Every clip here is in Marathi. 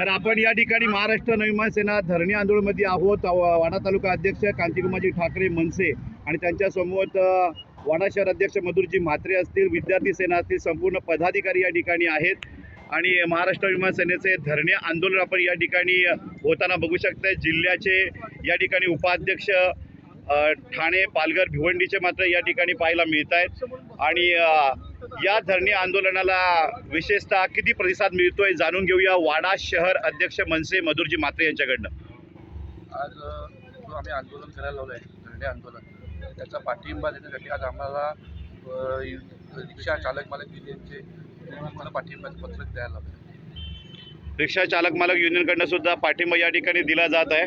तर आपण या ठिकाणी महाराष्ट्र नवमान सेना धरणे आंदोलनमध्ये आहोत. वाडा तालुका अध्यक्ष कांतिकुमारजी ठाकरे मनसे आणि त्यांच्यासमोर वाडा शहर अध्यक्ष मधुरजी म्हात्रे असतील. विद्यार्थी सेना असतील संपूर्ण पदाधिकारी या ठिकाणी आहेत. आणि महाराष्ट्र विमान सेनेचे धरणे आंदोलन आपण या ठिकाणी होताना बघू शकता जिल्ह्याचे या ठिकाणी उपाध्यक्ष ठाणे पालघर भिवंडीचे मात्र या ठिकाणी पाहायला मिळत आहेत आणि या धरणे आंदोलनाला विशेषतः किती प्रतिसाद मिळतोय जाणून घेऊया वाडा शहर अध्यक्ष मनसे मधुरजी म्हात्रे यांच्याकडनं. आज जो आम्ही आंदोलन करायला लावलं आहे धरणे आंदोलन त्याचा पाठिंबा देण्यासाठी आज आम्हाला रिक्षा चालक मालक युनियनचे आम्हाला पाठिंबाचं पत्रक द्यायला लावलं रिक्षा चालक मालक युनियनकडनं सुद्धा पाठिंबा या ठिकाणी दिला जात आहे.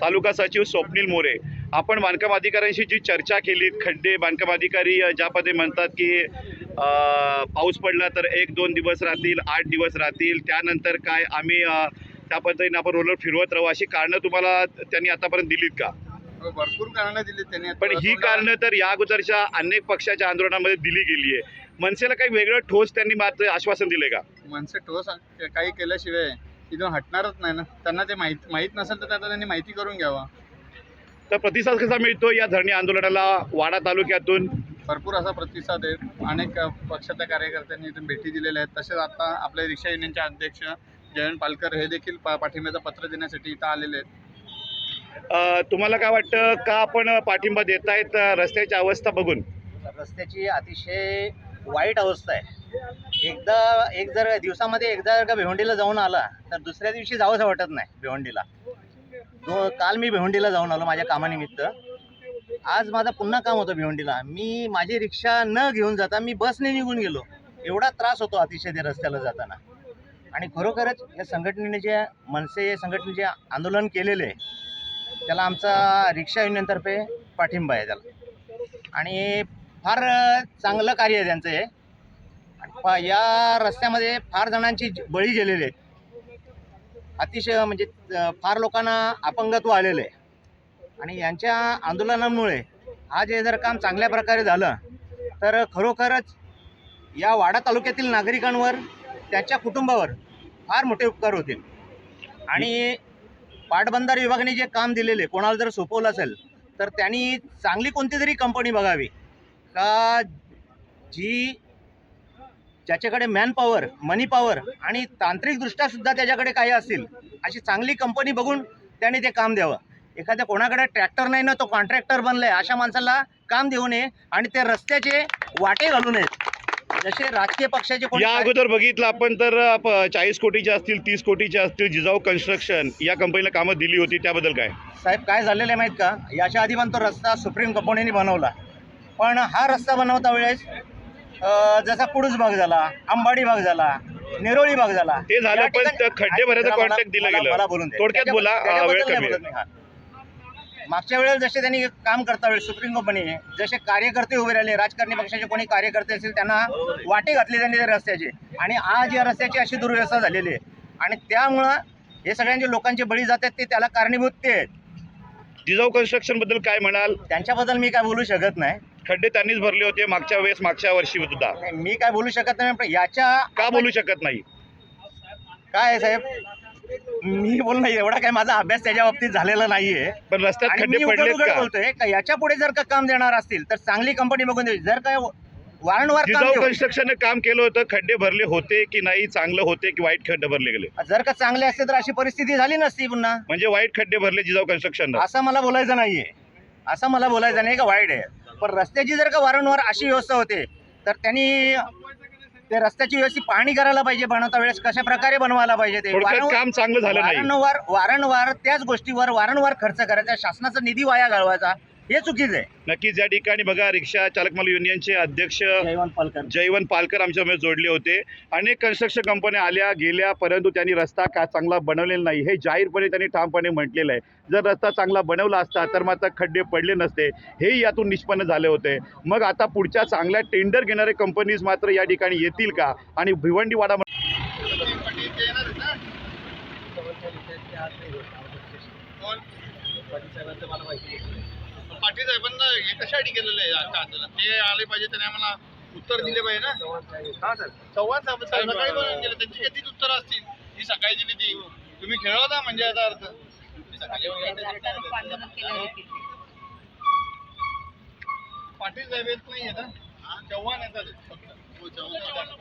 तालुका सचिव स्वप्नील मोरे. आपण बांधकाम अधिकाऱ्यांशी जी चर्चा केली खड्डे बांधकाम अधिकारी ज्या पद्धती म्हणतात की पाऊस पडला तर एक दोन दिवस राहतील आठ दिवस राहतील. त्यानंतर काय आम्ही त्या पद्धतीने आपण रोलर फिरवत राहू अशी कारणं तुम्हाला त्यांनी आतापर्यंत दिलीत का? हो, भरपूर कारणं दिली त्यांनी. पण ही कारणं तर या अगोदरच्या अनेक पक्षाच्या आंदोलनामध्ये दिली गेली आहे मनसेला काही वेगळं ठोस त्यांनी मात्र आश्वासन दिले का? मनसे ठोस काही केल्याशिवाय इथून हटणारच नाही ना. त्यांना ते माहीत माहीत नसेल तर आता त्यांनी माहिती करून घ्यावा. तर प्रतिसाद कसा मिळतो या धरणे आंदोलनाला वाडा तालुक्यातून? भरपूर असा प्रतिसाद आहे. अनेक पक्षाच्या कार्यकर्त्यांनी इथून भेटी दिलेल्या आहेत. तसेच आता आपले रिक्षा युनियनचे अध्यक्ष जयंत पालकर हे देखील पा पाठिंब्याचं पत्र देण्यासाठी इथं आलेले आहेत. तुम्हाला काय वाटतं का आपण पाठिंबा देतायत अ, रस्त्याची अवस्था बघून? रस्त्याची अतिशय वाईट अवस्था आहे. एकदा एक जर दिवसामध्ये एकदा जर का भिवंडीला जाऊन आला तर दुसऱ्या दिवशी जावंसं वाटत नाही भिवंडीला. दो काल मी भिवंडीला जाऊन आलो माझ्या कामानिमित्त. आज माझं पुन्हा काम होतं भिवंडीला. मी माझी रिक्षा न घेऊन जाता मी बसने निघून गेलो. एवढा त्रास होतो अतिशय ते रस्त्याला जाताना. आणि खरोखरच या संघटनेने जे मनसे या संघटनेचे आंदोलन केलेले आहे त्याला आमचा रिक्षा युनियनतर्फे पाठिंबा आहे त्याला. आणि फार चांगलं कार्य आहे त्यांचं हे. आणि प- या रस्त्यामध्ये फार जणांची ज- बळी गेलेले आहेत अतिशय म्हणजे फार लोकांना अपंगत्व आलेलं आहे. आणि यांच्या आंदोलनामुळे आज हे जर काम चांगल्या प्रकारे झालं तर खरोखरच या वाडा तालुक्यातील नागरिकांवर त्याच्या कुटुंबावर फार मोठे उपकार होतील. आणि पाटबंधार विभागाने जे काम दिलेले कोणाला जर सोपवलं असेल तर त्यांनी चांगली कोणती तरी कंपनी बघावी. का जी ज्याच्याकडे मॅन पॉवर मनी पॉवर आणि तांत्रिकदृष्ट्या सुद्धा त्याच्याकडे काही असतील अशी चांगली कंपनी बघून त्याने ते काम द्यावं. एखाद्या कोणाकडे ट्रॅक्टर नाही ना तो कॉन्ट्रॅक्टर बनलाय अशा माणसाला काम देऊ नये आणि ते रस्त्याचे वाटे घालू नयेत. जसे राजकीय पक्षाचे या अगोदर बघितलं आपण तर चाळीस कोटीचे असतील तीस कोटीचे असतील जिजाऊ कन्स्ट्रक्शन या कंपनीला कामं दिली होती त्याबद्दल काय? साहेब काय झालेलं आहे माहीत का? याच्या आधी पण तो रस्ता सुप्रीम कंपनीने बनवला. पण हा रस्ता बनवता वेळेस अं, जसा कुडूस भाग झाला अंबाडी भाग झाला नेरोळी भाग झाला ते झालं, या पण ठिकाणी- त्या खड्डे भरायचं मला- contract दिलं मला- गेलं. मला बोलून दे. थोडक्यात त्याच्या- बोला, त्याच्याबद्दल वेळ नाही कमी आहे. बोलत मी, हा. मागच्या वेळेला जसे त्यांनी काम करता वेळेस सुप्रीम कंपनीने जसे कार्यकर्ते उभे राहिले राजकारणी पक्षाचे कोणी कार्यकर्ते असतील त्यांना वाटे घातले त्यांनी त्या रस्त्याचे आणि आज या रस्त्याची अशी दुर्व्यवस्था झालेली आहे आणि त्यामुळं हे सगळ्यांचे लोकांचे बळी जातात ते त्याला कारणीभूत ते आहेत जिजाऊ कन्स्ट्रक्शनबद्दल काय म्हणाल? त्यांच्याबद्दल मी काय बोलू शकत नाही. खड्डे त्यांनीच भरले होते मागच्या वेळेस मागच्या वर्षी सुद्धा. नाही, मी काय बोलू शकत नाही पण याच्या का बोलू शकत नाही? काय आहे साहेब? मी बोल नाही एवढा काय माझा अभ्यास त्याच्या बाबतीत झालेला नाहीये. पण रस्त्यात आणि खड्डे मी उघड पडलेत उघड का? बोलतोय का याच्यापुढे जर का काम देणार असतील तर चांगली कंपनी बघून जर काय वारंवार जिजाऊ कन्स्ट्रक्शन काम केलं होतं खड्डे भरले होते की नाही चांगलं होते की वाईट खड्डे भरले गेले? जर का चांगले असते तर अशी परिस्थिती झाली नसती पुन्हा. म्हणजे वाईट खड्डे भरले जिजाऊ कन्स्ट्रक्शन असं मला बोलायचं नाहीये. असं मला बोलायचं नाही का वाईट आहे. पण रस्त्याची जर का वारंवार अशी व्यवस्था होते तर त्यांनी ते रस्त्याची व्यवस्थित पाहणी करायला पाहिजे बनवता वेळेस कशा प्रकारे बनवायला पाहिजे ते. थोडक्यात वारंवार- काम चांगलं झालं नाही. वारंवार वारंवार त्याच गोष्टीवर वारंवार खर्च करायचा शासनाचा निधी वाया घालवायचा हे चुकीचं आहे. नक्कीच या ठिकाणी बघा रिक्षा चालक माल युनियनचे अध्यक्ष जयवंत पालकर. जयवंत पालकर आमच्यामध्ये जोडले होते. अनेक कन्स्ट्रक्शन कंपन्या आल्या गेल्या परंतु त्यांनी रस्ता का चांगला बनवलेला नाही हे जाहीरपणे त्यांनी ठामपणे म्हटलेलं आहे. जर रस्ता चांगला बनवला असता तर मात्र खड्डे पडले नसते. हेही यातून निष्पन्न झाले होते. मग आता पुढच्या चांगल्या टेंडर घेणारे कंपनीज मात्र या ठिकाणी येतील का? आणि भिवंडीवाडा पाटील साहेबांना हे कशासाठी केलेलं आहे आंदोलन ते आले पाहिजे त्याने आम्हाला उत्तर दिले पाहिजे ना? चव्हाण साहेब सकाळी बोलून गेले त्यांची कितीच उत्तर असतील? ही सकाळी दिली तुम्ही खेळवता म्हणजे याचा अर्थ? पाटील साहेब येत नाही आहे ना चव्हाण येतात. फक्त. हो, चव्हाण येतात.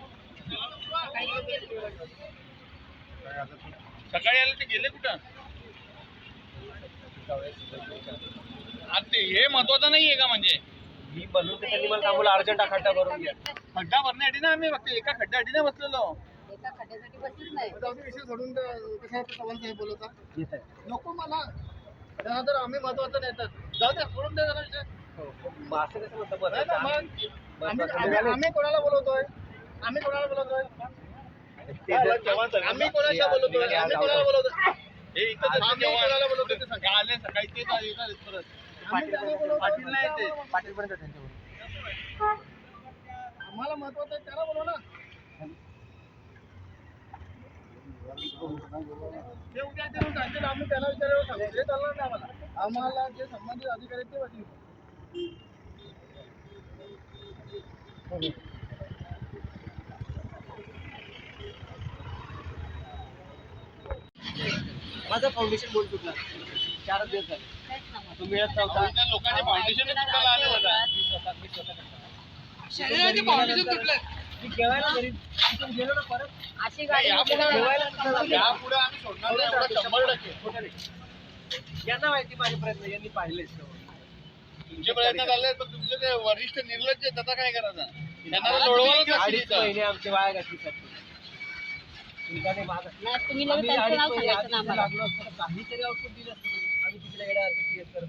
सकाळी आले ते गेले कुठं? हे महत्वाचं नाहीये का म्हणजे? मी बनवून त्यांनी मला थांबवलं अर्जंट खड्डा करून घ्या. खड्डा भरण्यासाठी ना आम्ही फक्त एका खड्ड्यासाठी नाही बसलेलो. एका खड्ड्यासाठी बसलीच नाही. जाऊ दे, विषय सोडून द्या. कशाला ते चव्हाण साहेब बोलवता येत आहे नको मला. तर आम्ही महत्वाचं नाही तर जाऊ द्या सोडून द्या जरा विषय. मग असं कसं म्हणतं नाही ना, बस मग आम्ही- आम्ही आम्ही कोणाला बोलवतोय? आम्ही कोणाला बोलवतोय? आम्ही कोणाला बोलवतोय? आम्ही कोणाला बोलवतोय? हे इथं आम्ही कोणाला बोलवतोय ते सांगा. आले सकाळी परत. पाटील नाही ते. पाटील पर्यंत आम्हाला महत्वाचं आहे त्याला बोलव ना. ते उद्या सांगतील आम्ही त्याला विचारायला सांगू. हे चालणार नाही आम्हाला. आम्हाला जे संबंधित अधिकारी आहेत ते माझं फाउंडेशन बोल तुटला चार दिवस झाले. तुम्ही लोकांचे फाउंडेशन आले. यांना माहिती माझे प्रयत्न यांनी पाहिलेच तुमचे प्रयत्न चालले पण तुमचे ते वरिष्ठ निर्लज्ज त्याचा काय करायचा? त्यांना अडीच. महिने आमचे वाया घातलीसाठी काहीतरी औषध दिलं असतं. लगे आर के टी एस कर